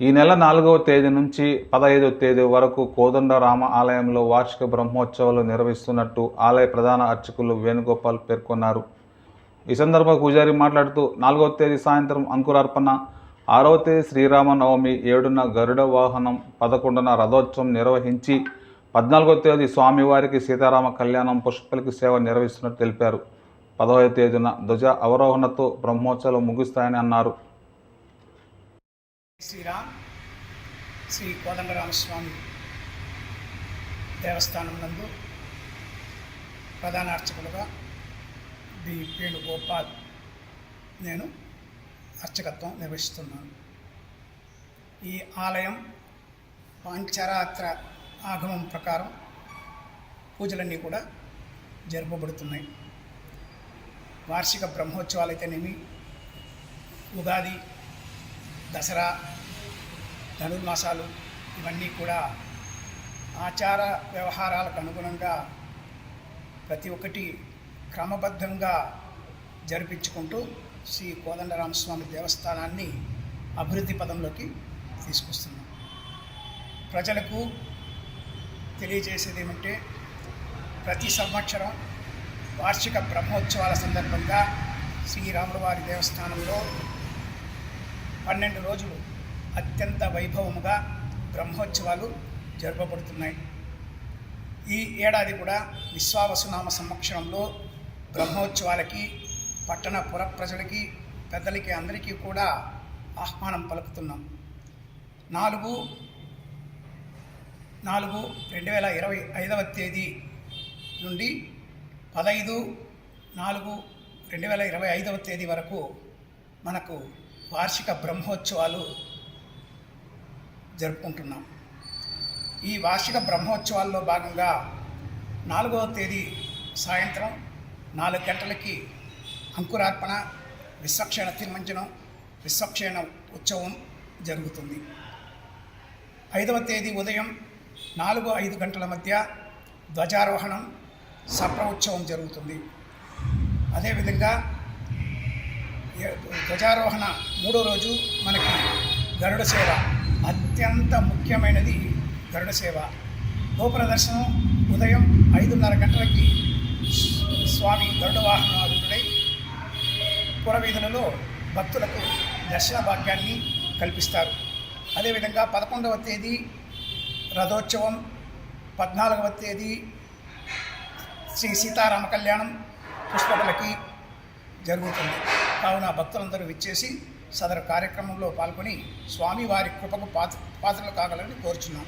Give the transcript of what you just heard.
ఈ నెల నాలుగవ తేదీ నుంచి పదహైదవ తేదీ వరకు కోదండరామ ఆలయంలో వార్షిక బ్రహ్మోత్సవాలు నిర్వహిస్తున్నట్టు ఆలయ ప్రధాన అర్చకులు వేణుగోపాల్ పేర్కొన్నారు. ఈ సందర్భంగా పూజారి మాట్లాడుతూ నాలుగవ తేదీ సాయంత్రం అంకురార్పణ ఆరవ తేదీ శ్రీరామనవమి ఏడున గరుడ వాహనం పదకొండున రథోత్సవం నిర్వహించి పద్నాలుగవ తేదీ స్వామివారికి సీతారామ కళ్యాణం పుష్పలికి సేవ నిర్వహిస్తున్నట్టు తెలిపారు. పదవ తేదీన ధ్వజ అవరోహణతో బ్రహ్మోత్సవాలు ముగుస్తాయని అన్నారు. శ్రీరామ్ శ్రీ కోదండరామస్వామి దేవస్థానం నందు ప్రధాన అర్చకులుగా బి. వేణుగోపాల్ నేను అర్చకత్వం నిర్వహిస్తున్నాను. ఈ ఆలయం పాంచరాత్ర ఆగమం ప్రకారం పూజలన్నీ కూడా జరపబడుతున్నాయి. వార్షిక బ్రహ్మోత్సవాలు అయితేనేమి ఉగాది దసరా ధనుర్మాసాలు ఇవన్నీ కూడా ఆచార వ్యవహారాలకు అనుగుణంగా ప్రతి ఒక్కటి క్రమబద్ధంగా జరిపించుకుంటూ శ్రీ కోదండరామస్వామి దేవస్థానాన్ని అభివృద్ధి పదంలోకి తీసుకొస్తున్నాం. ప్రజలకు తెలియజేసేది ఏమంటే ప్రతి సంవత్సరం వార్షిక బ్రహ్మోత్సవాల సందర్భంగా శ్రీరాముల వారి దేవస్థానంలో పన్నెండు రోజులు అత్యంత వైభవముగా బ్రహ్మోత్సవాలు జరపబడుతున్నాయి. ఈ ఏడాది కూడా విశ్వావసునామ సంవత్సరంలో బ్రహ్మోత్సవాలకి పట్టణ పుర ప్రజలకి పెద్దలకి అందరికీ కూడా ఆహ్వానం పలుకుతున్నాం. నాలుగు నాలుగు రెండు వేల ఇరవై ఐదవ తేదీ నుండి పదహైదు నాలుగు రెండు వేల ఇరవై ఐదవ తేదీ వరకు మనకు వార్షిక బ్రహ్మోత్సవాలు జరుపుకుంటున్నాం. ఈ వార్షిక బ్రహ్మోత్సవాల్లో భాగంగా నాలుగవ తేదీ సాయంత్రం నాలుగు గంటలకి అంకురార్పణ విశ్వక్షేణ తిరుమంజనం విశ్వక్షేణ ఉత్సవం జరుగుతుంది. ఐదవ తేదీ ఉదయం నాలుగు ఐదు గంటల మధ్య ధ్వజారోహణం సప్ర ఉత్సవం జరుగుతుంది. అదేవిధంగా ధ్వజారోహణ మూడో రోజు మనకి గరుడ సేవ అత్యంత ముఖ్యమైనది గరుడ సేవ. గోప్రదర్శనం ఉదయం ఐదున్నర గంటలకి స్వామి గరుడ వాహనారుడై పురవీధులలో భక్తులకు దర్శన భాగ్యాన్ని కల్పిస్తారు. అదేవిధంగా పదకొండవ తేదీ రథోత్సవం పద్నాలుగవ తేదీ శ్రీ సీతారామ కళ్యాణం పుష్పకులకి జరుగుతుంది. కావున భక్తులందరూ విచ్చేసి సదరు కార్యక్రమంలో పాల్గొని స్వామివారి కృపకు పాత్ర పాత్రలు కాగలని కోరుచున్నాం.